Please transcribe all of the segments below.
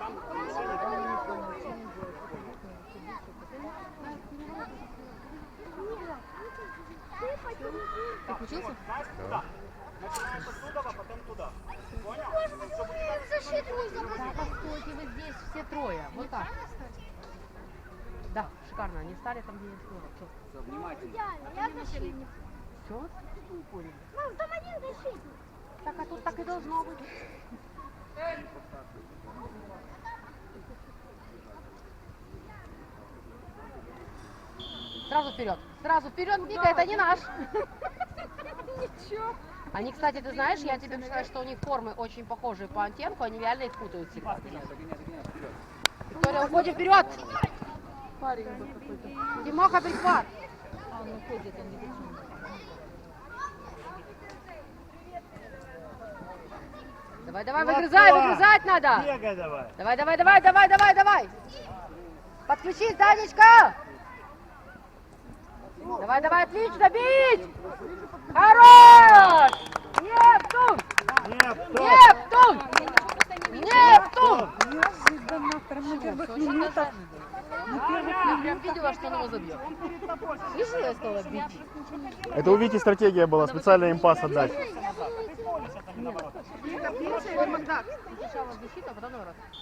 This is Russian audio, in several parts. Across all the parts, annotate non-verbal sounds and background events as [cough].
Ты включился? Куда? Начинаешь оттуда, а потом туда. Понял? Чтобы у тебя Защиту Да, постойте вы здесь все трое. Вот так. Да, шикарно. Они стали там, где я сказала. Все. Все, внимательно. Я защитник. Все? Не поняли. Мам, там один защитник. Так, а тут так и должно быть. Сразу вперед. Сразу вперед, Вика, это не наш. Ничего. Они, кстати, ты знаешь, я тебе сказать, что у них формы очень похожие по оттенку, они реально их путают всегда. Виктория, уходим вперед! Парень был какой-то. Тимоха, прихват! А, он уходит, он не Давай, давай, выгрызай, выгрызать надо! Бегай давай. Давай, давай, давай, давай, давай, давай! Подключись, Данечка! Давай, давай, отлично, бить! Хорош! Нептун! Нептун! Нептун! Всегда на втором, на первых минутах. Я прям видела, что он его забьет. Слышала, я сказала бить? Это у Вики стратегия была, специально им пас отдать. А.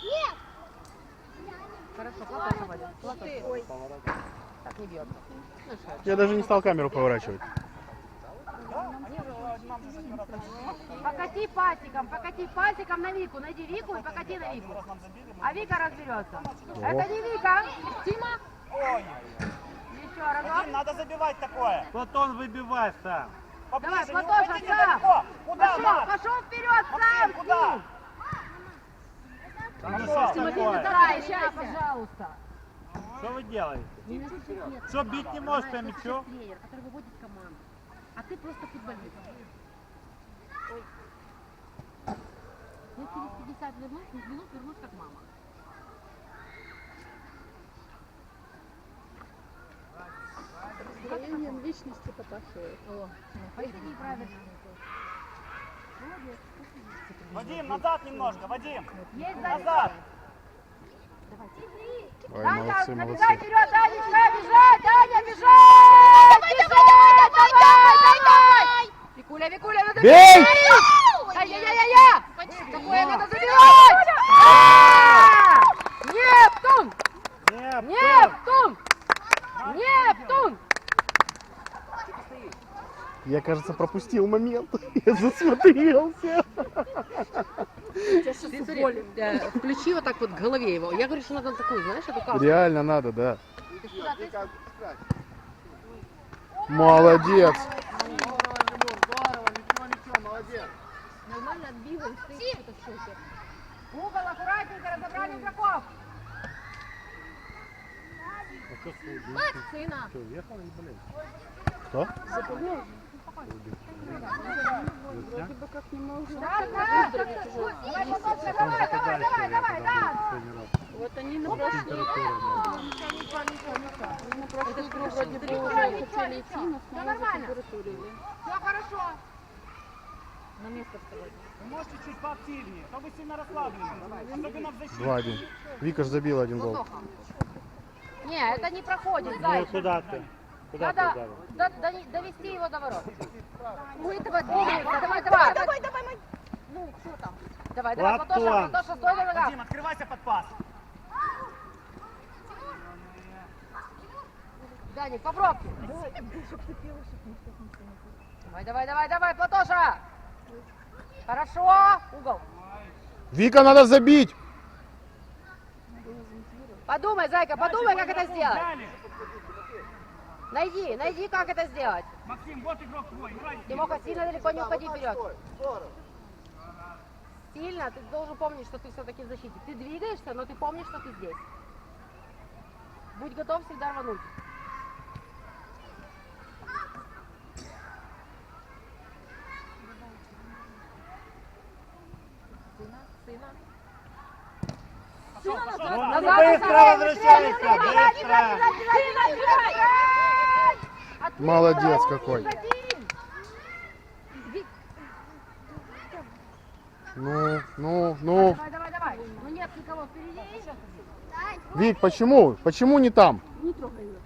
Нет. Хорошо. Так не. Ну Я даже не стал камеру поворачивать. Покати пасиком, покати пасиком на Вику. Найди Вику и покати на Вику. А Вика разберется. Это не Вика. Тима. Еще разок. Вадим, надо забивать такое. Платон выбивай сам. Давай, Поближе, не Платоша, сам. Куда, Пошел, Макс? пошел вперед, сам. Максим, куда? Тим. Хорошо. Тимофей, такое? Назарай, пожалуйста. Что вы делаете? Что, бить не можешь по мячу? тренер, который выводит команду. А ты просто футболист. Я через 50 минут, минут вернусь как мама. Строением личности поташивает. А это неправильно. Вадим, назад немножко, Вадим. Есть Назад. Ой, Даня, молодцы, молодцы. вперед, Данечка, бежать, Даня, бежать! Бежать, давай, давай! Викуля, Викуля, надо Бей! Ай-яй-яй-яй! Такое надо забивать! Нептун! Нептун! Нептун! Я, кажется, пропустил момент. [laughs] Я засмотрелся. Смотри, э, включи вот так вот к голове его. Я говорю, что надо такую, знаешь, эту карту. Реально надо, да. Молодец. Нормально отбиваем, стоит что-то в шоке. Угол, аккуратненько, разобрали игроков. Сына. Кто? Вроде бы как не может. Да, да, давай, давай, давай, давай, да. Вот они на прошлую они на прошлую игру вроде бы уже хотели идти, но. Все хорошо. На место вставать. Вы можете чуть поактивнее, то вы сильно расслаблены. Особенно в защите. 2-1. Вика ж забила один гол. Не, это не проходит, Ну зайчик. куда ты? Куда ты Надо ударил? до- до- довести его до ворот. Ой, давай, двигайся, давай, давай. Давай, давай, Ну, что там? Давай, давай, Платон. Платоша, Платоша, стой на ногах. Вадим, открывайся под пас. Даник, попробуй. Давай, давай, давай, давай, Платоша. Хорошо. Угол. Вика, надо забить. Подумай, зайка, подумай, как это сделать. Найди, найди, как это сделать. Максим, вот игрок твой, играй. Тимоха, сильно далеко не уходи вперед. Сильно, ты должен помнить, что ты все-таки в защите. Ты двигаешься, но ты помнишь, что ты здесь. Будь готов всегда рвануть. Сына, сына. Пошел, пошел. Ну, Назад, быстро назад, возвращайся, быстрее, быстрее, быстро. быстрее, быстрее, быстрее. Отлично, Молодец умница, какой. Дим. Ви- Ну, ну, ну. Давай, давай, давай. Ну нет никого. кого впереди? Вик, почему? Почему не там? Не трогай ее.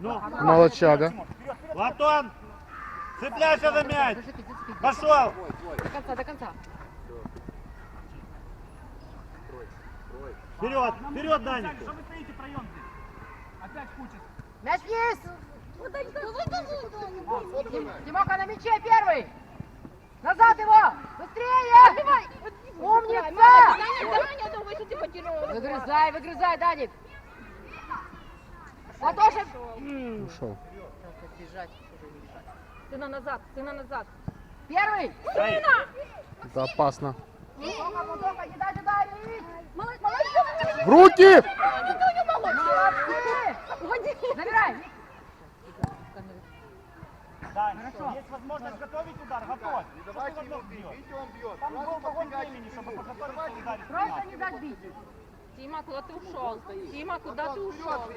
Ну, Молодчага. Платон, цепляйся за мяч. Пошел. До конца, до конца. Вперед, вперед, Даник. Что вы стоите, проем здесь? Опять куча. Мяч есть! Тим- Тимоха на мяче первый! Назад его! Быстрее! Умница! Ты. Выгрызай, выгрызай, Даник! Латоша! Ушел. Сына назад, сына назад. Первый! Дай. Это опасно. Не! В руки! Забирай! Да, хорошо. Есть возможность готовить удар, готовь. Давайте его бьет. Там был вагон времени, чтобы подготовиться ударить. Просто не дать бить! Тима, куда ты ушел? Тима, куда ты ушел?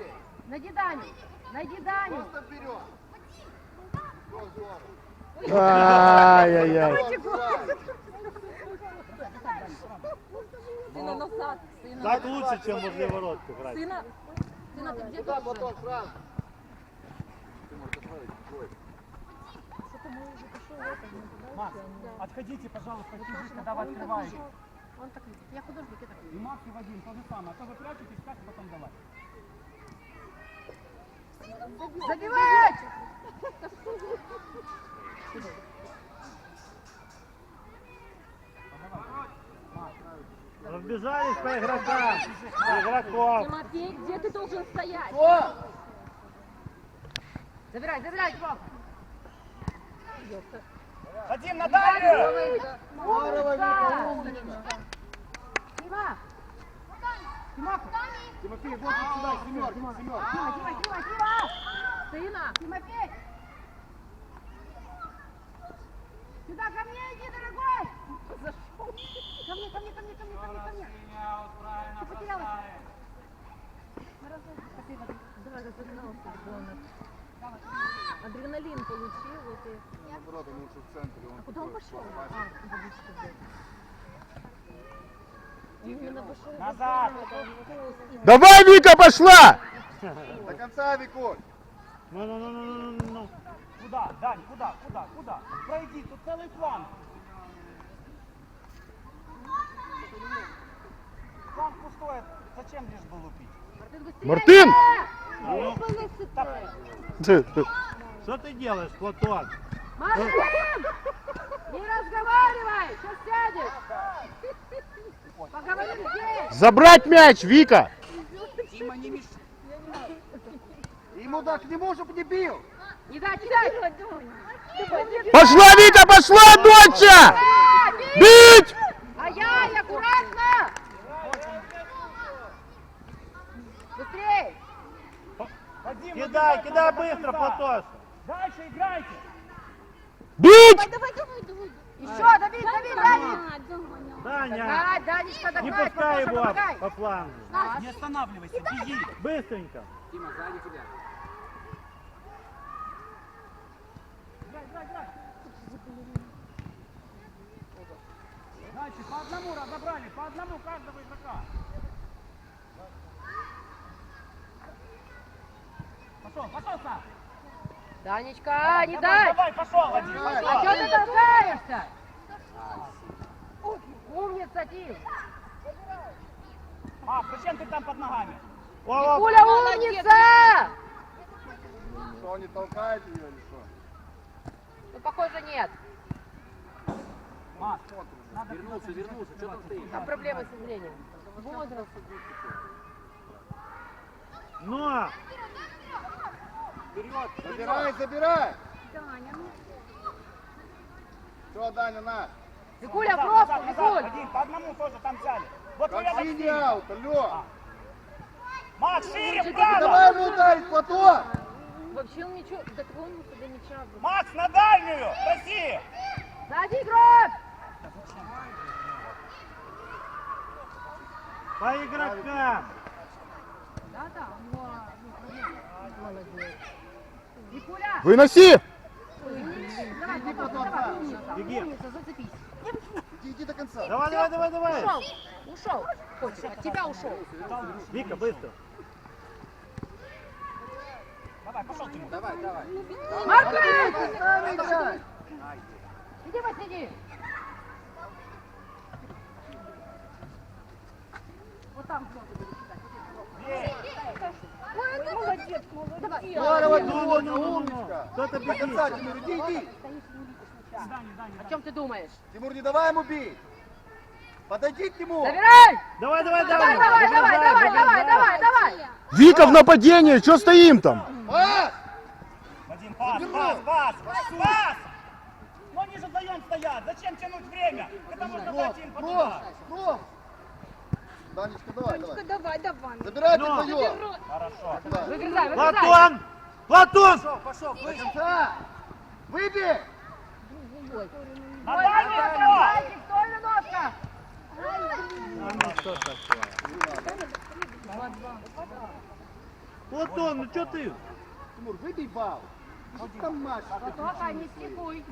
Найди Даню! Найди Даню! Ай-яй-яй. Сына назад. Сына, Так лучше, чем возле ворот играть. сына, сына, ты где должен? Макс, отходите, пожалуйста, чуть-чуть, когда вы открываете. Он так любит. Я художник, я так И Макс, и Вадим, то же самое. А то вы прячетесь, как потом давать. Забивать! Разбежались по игрокам. По игроков. Тимофей, где ты должен стоять? Забирай, забирай, Тимоха! Вадим, на дальнюю! Умница! Тима! Тимоха! Тимофей, вот сюда, семерка, семерка. Тима, Тима, Тима, Тима! Сына. Тимофей! Сюда, ко мне иди, дорогой! Ко мне, ко мне, ко мне, ко мне, ко мне, ко мне! Ты потерялась? Спасибо. Давай, разогнался ребенок. Адреналин получил, вот и... Наоборот, он лучше в центре. Он Куда он пошел? А, табличка взять. Назад. Давай, Вика, пошла! До конца, Викуль! Ну-ну-ну-ну-ну-ну. Куда? Дань, куда? Куда? Куда? Пройди, тут целый план. План пустой. Зачем лишь бы лупить? Мартин! Что ты делаешь, Платон? Мартин! Не разговаривай! Сейчас сядешь! Поговорим здесь! Забрать мяч, Вика! Ему да к нему, не бил! Не не дать! Пошла, Вика, пошла, доча! Бить! Ай-яй, аккуратно! Быстрей! Вадим, Кидай, кидай быстро. Платош. Дальше играйте. Бить! Давай, давай, давай. Еще, дави, дави, дави! Даня. Данечка, не догнать, пускай Платоша, его помогай! по флангу. Не останавливайся, беги. Быстренько. Дальше, по одному разобрали, по одному каждого игрока. Пошел, пошел сам. Данечка, не Давай, дай! давай, пошел, Вадим, А пошел. что ты толкаешься? Умница, Тим! Макс, зачем ты там под ногами? О, Куля умница! Что, он не толкает ее или что? Ну, похоже, нет. Надо вернулся, вернулся, что там стоишь? Там проблемы со зрением. Возраст. Ну, Забирай, забирай! Даня, ну. Все, Даня, на! Викуля, просто. Викуль! Вадим, по одному тоже там взяли. Вот твоя Как синий защита. аут, алло! Макс, шире, Давай вправо! ему ударить, Платон! Вообще он ничего, дотронулся до мяча. Макс, на дальнюю! Проси! Сзади игрок! по игрокам. Да, да, него Молодец. Викуля! Выноси! Беги. зацепись. иди, иди до конца. Давай, давай, давай, давай. Ушел, ушел. Котик, от тебя ушел. Вика, быстро. Давай, пошел, Тимур. Давай, давай. Маркуш! Сами играй. Иди посиди. Вот там кнопку буду читать. Молодец, молодец. Здорово, ну, ну, ну. умничка. Кто-то До бегит. конца, Тимур, иди, иди. О чем ты думаешь? Тимур, не давай ему бить. Подойди к нему. Забирай! Давай, давай, Давай, давай. давай, давай, давай, давай, давай, давай. Вика в нападении, что стоим там? Пас! Вадим, пас, пас, пас, пас! Ну они же вдвоем стоят, зачем тянуть время? Это можно дать им кросс. Данечка, давай, давай. давай, давай. Забирайте Ну. вдвоем. Хорошо. Давай. Выгрызай, выгрызай. Платон! Платон! До конца. Выбей. На Ой, дальний Мальчик, край! мальчик, стой на ножках. Платон, ну что ты? Тимур, выбей бал. Что ты там машешь? Только не слепуй.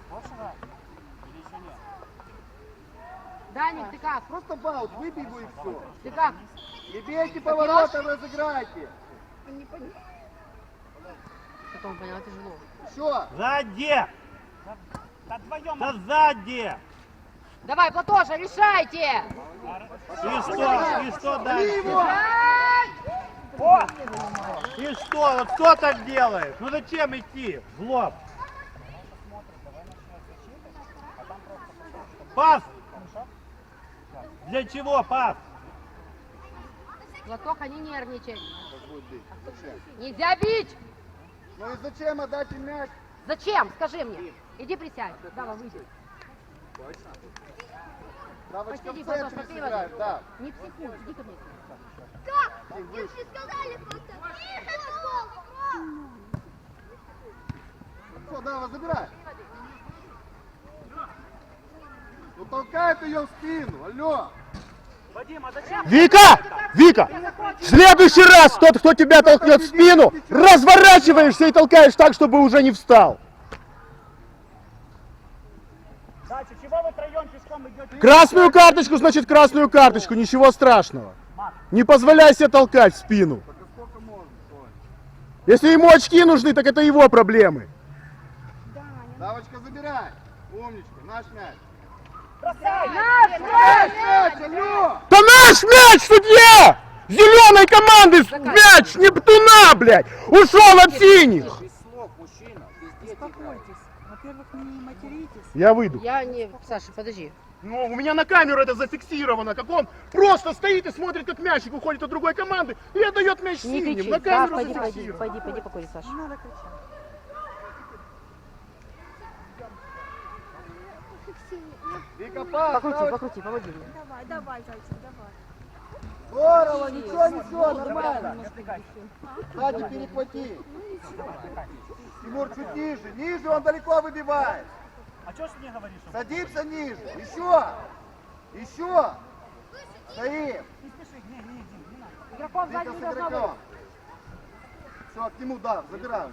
Даник, ты как? Просто бал, выбей его и все. Ты как? Не бейте поворотом, разыграйте. Потом поняла, тяжело. Еще. Сзади! Да вдвоем. Да сзади! Давай, Платоша, решайте! И что? И что дальше? О! И что? Вот кто так делает? Ну зачем идти в лоб? Пас! Для чего пас? Платоха, не нервничай. Зачем? Нельзя бить! Ну и зачем отдать им мяч? Зачем? Скажи мне. Иди присядь. Давай, выйди. Давочка Посиди, в центре посиди, сыграет, да. Не психуй, иди ко мне. Тим, выше. Все, Дава, забирай. Ну толкает ее в спину, алло. Вадим, а зачем? Вика! Вика! В следующий раз тот, кто тебя толкнет в спину, разворачиваешься и толкаешь так, чтобы уже не встал. Дальше, чего вы троем пешком идете? Красную карточку, значит красную карточку, ничего страшного. Не позволяй себе толкать в спину. Если ему очки нужны, так это его проблемы. Давочка, забирай. Умничка, наш мяч. Да наш мяч, судья! Зеленой команды мяч Нептуна, блядь! Ушел от синих! Я выйду. Я не... Саша, подожди. Ну, у меня на камеру это зафиксировано, как он просто стоит и смотрит, как мячик уходит от другой команды и отдает мяч Не синим. кричи. На Да, камеру пойди, пойди, зафиксировано. пойди, пойди покури, Саша. Вика, пас. Покрути, покрути, помоги мне. Давай, давай, зайчик, давай. Здорово, ничего, ничего, нормально. Сзади перехвати. Тимур, чуть ниже, ниже, он далеко выбивает. А что ж мне говоришь? Садимся ниже, еще, еще. Стоим. Не спеши, не, не иди, не надо. Игроков сзади не должно быть. Все, к нему, да, забирай.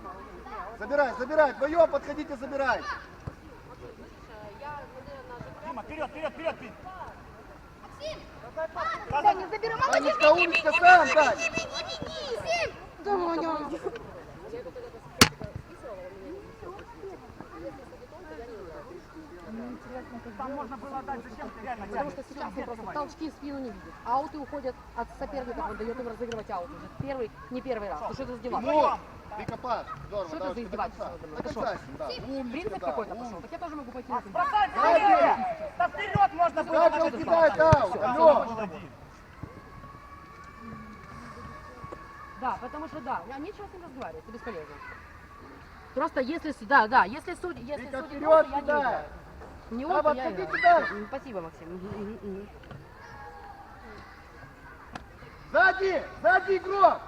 Забирай, забирай, вдвоем подходите, забирайте. Дима, вперед, вперед, вперед, вперед. Даня, заберем. Танечка, умничка, сам, Таня. Даня. Там можно было дать, зачем ты реально Потому тянешь? что сейчас он просто толчки в спину не видит. Ауты уходят от соперника, он дает им разыгрывать аут уже. Первый, не первый раз. Ты что это издеваешься? Пас. Здорово, Что это за издевательство? с ним, да. Умничка, Принцип да, какой-то пошел. Так я тоже могу пойти на принцип. Бросай! Да вперед можно было! Он кидает аут, алло. Да, потому что да, я нечего с ним разговаривать, это бесполезно. Просто если, да, да, если судьи, если Вика, судьи вперед я не играю. Не он, то я играю. Спасибо, Максим. Сзади, сзади игрок.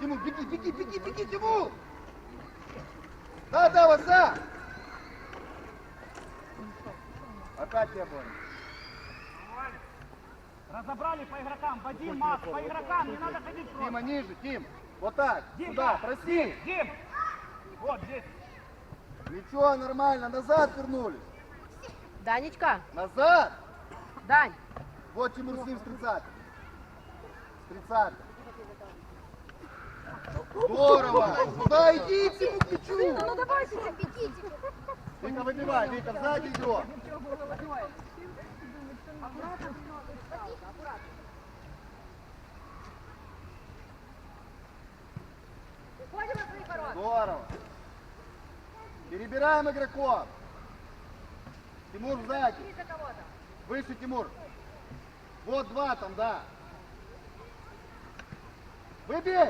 Тимур, беги, беги, беги, беги, Тимур. Да, да, вот за. Опять не было. Разобрали по игрокам. Вадим, Макс, по игрокам. Не надо ходить просто. ниже, Дим. Вот так, Дим, сюда, да. проси. Дим! Вот здесь. Ничего, нормально, назад вернулись. Данечка, Назад! Дань, Вот Тимур с ним с 30. С 30. Здорово! Куда иди, Тимур, к мячу! Ну давайте, бегите. Вика, выбивай, Вика, сзади от своих ворот. Здорово. Перебираем игроков. Тимур сзади. Выше, Тимур. Вот два там, да. Выбей!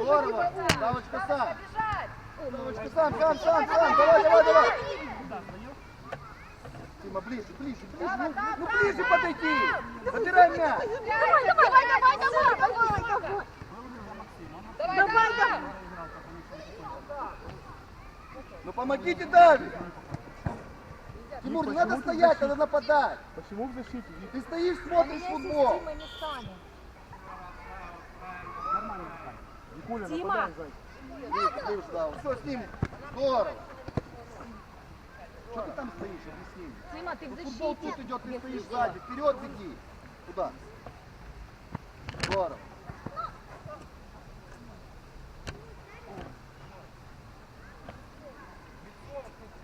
Здорово! Давочка сам! Бежать! Давочка сам, сам, сам, сам! Давай, давай, давай! Тима, ближе, ближе, ближе! Ну, ну ближе подойди! Забирай мяч! Давай, давай, давай, давай, давай, давай, давай. Давай, давай. Ну помогите Давид! Тимур, не надо стоять, надо нападать! Почему в защите? Ты стоишь, смотришь футбол! Сзади. Видишь, видишь, да, все с ним здорово! Что ты там стоишь, объясни? Дима, ты в Вот Футбол защите. тут идет, ты стоишь сзади, вперед беги! Куда? Здорово!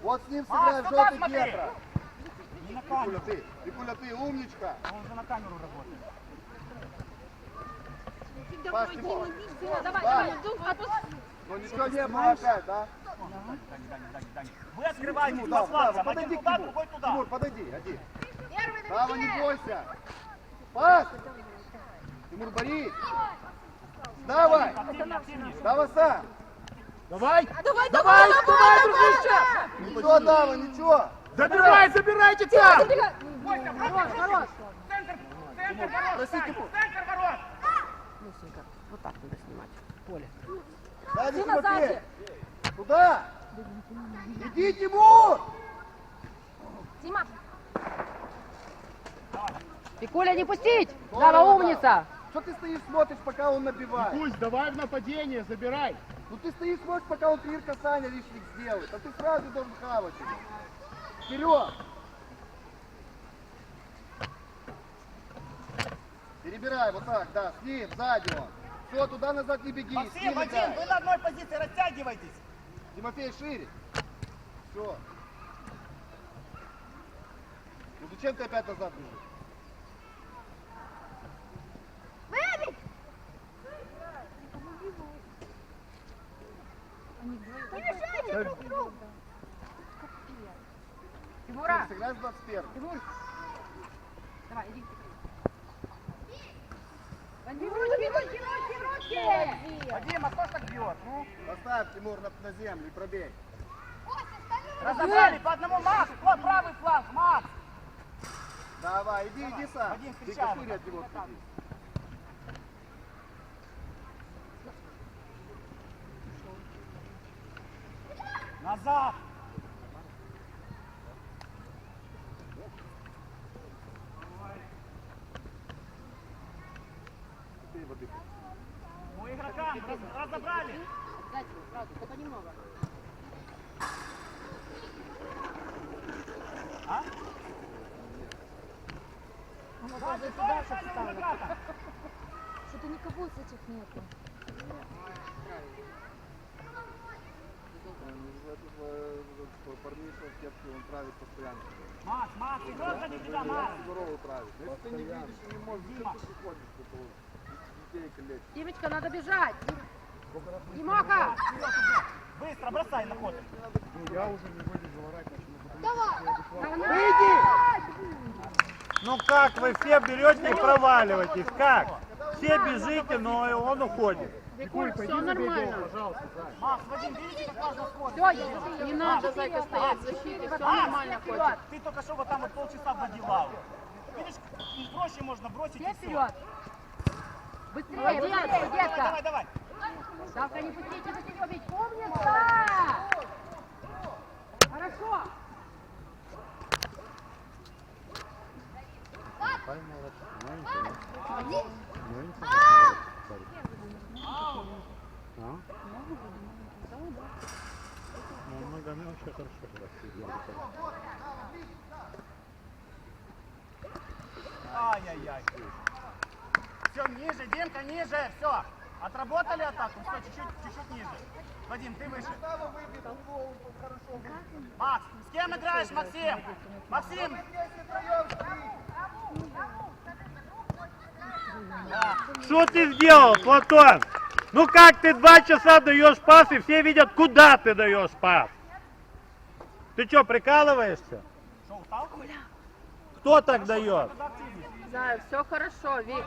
Вот с ним сыграй в желтый Викуля, камеру. ты, Викуля, ты умничка! Он уже на камеру работает. Паш, Тимур! Дима, давай, Да. давай. Отпусти. Ну ничего не было опять, да? Вы открываете два фланга. Один подойди к туда, другой туда. Тимур, подойди, один. Первый Дава, не бойся! Пас! Тимур, борись! Давай! Активнее, активнее. Дава сам! Давай! Давай, давай, давай, дружище. Ничего, Дава, ничего! Забирай, забирайте там! Хорош, хорош! Проси, Тимур! Центр ворот. Вот так надо снимать. Поле. Сзади, Тимофей! сзади. Куда? Иди, Тимур! Дима, Пикуля не пустить! Дава умница! Что ты стоишь, смотришь, пока он набивает? Пусть, давай в нападение, забирай! Ну ты стоишь, смотришь, пока он три касания лишних сделает. А ты сразу должен хавать его. Вперед! Перебирай, вот так, да, с ним, сзади он. Все, туда-назад не беги, Максим, Вадим, вы на одной позиции растягивайтесь. Тимофей, шире. Все. Ну зачем ты опять назад бежишь? не мешайте друг другу. Тимура! Сыграй с 21 Тимур! Давай, иди. Тимур, Тимур, Тимур, Тимур! Вадим, а кто ж так бьет? Ну, Поставь, Тимур, на, на землю и пробей. разобрали по одному. Макс, вот правый фланг, Макс. Давай, иди, иди сам. Вадим, Ты шире от него отходи. Назад. Ты воды. Разобрали. Дайте, сразу, только немного. А? Дальше, дальше, дальше, игрока. Что-то никого из этих нету. Парниша в кепке, он правит постоянно. Макс, Макс, игрок за тебя, Макс. Здорово правит. Если ты не видишь, не можешь, ты приходишь Димочка, надо бежать! Димаха! Быстро, бросай на ход. Ну, я уже не выйду заворать, начну Выйди! Ну как вы все берете и проваливаетесь? Как? Все бежите, но и он уходит. Викуль, забей гол, пожалуйста. Макс, Вадим, видите, как важно скорость? Все. Не надо, Зайка, стоять в защите, все нормально ходит. Ты только что вот там вот полчаса задевал. Видишь, проще можно бросить и Все все. вперед! Быстрее, Давай, быстрее, давай, детка! давай. Давка, не пустите за тебя бить! Умница! Хорошо! Ну, ногами вообще хорошо. Ай-яй-яй. Все, ниже, Димка, ниже, все. Отработали атаку, все, чуть-чуть, чуть-чуть ниже. Вадим, ты выше. Макс, с кем играешь, Максим? Максим! Что ты сделал, Платон? Ну как ты два часа даешь пас, и все видят, куда ты даешь пас? Ты что, прикалываешься? Кто так дает? Знаю, все хорошо, Вик.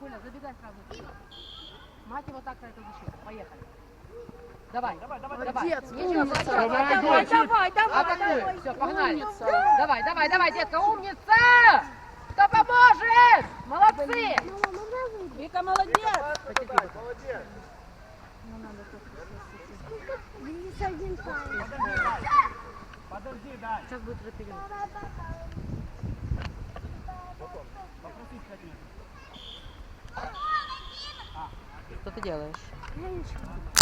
Коля, забегай сразу. Мать его так на эту защиту. Поехали. Давай, давай, давай. Молодец, Ничего, умница. давай, давай, давай, давай. Атакуй. Все, погнали. Умница. Давай, давай, давай, детка, умница! Кто поможет? Молодцы! Вика, молодец. Молодец. Денис один палец. Подожди, дай. Сейчас будет уже период. Попросить минут. Что ты делаешь? Я ничего.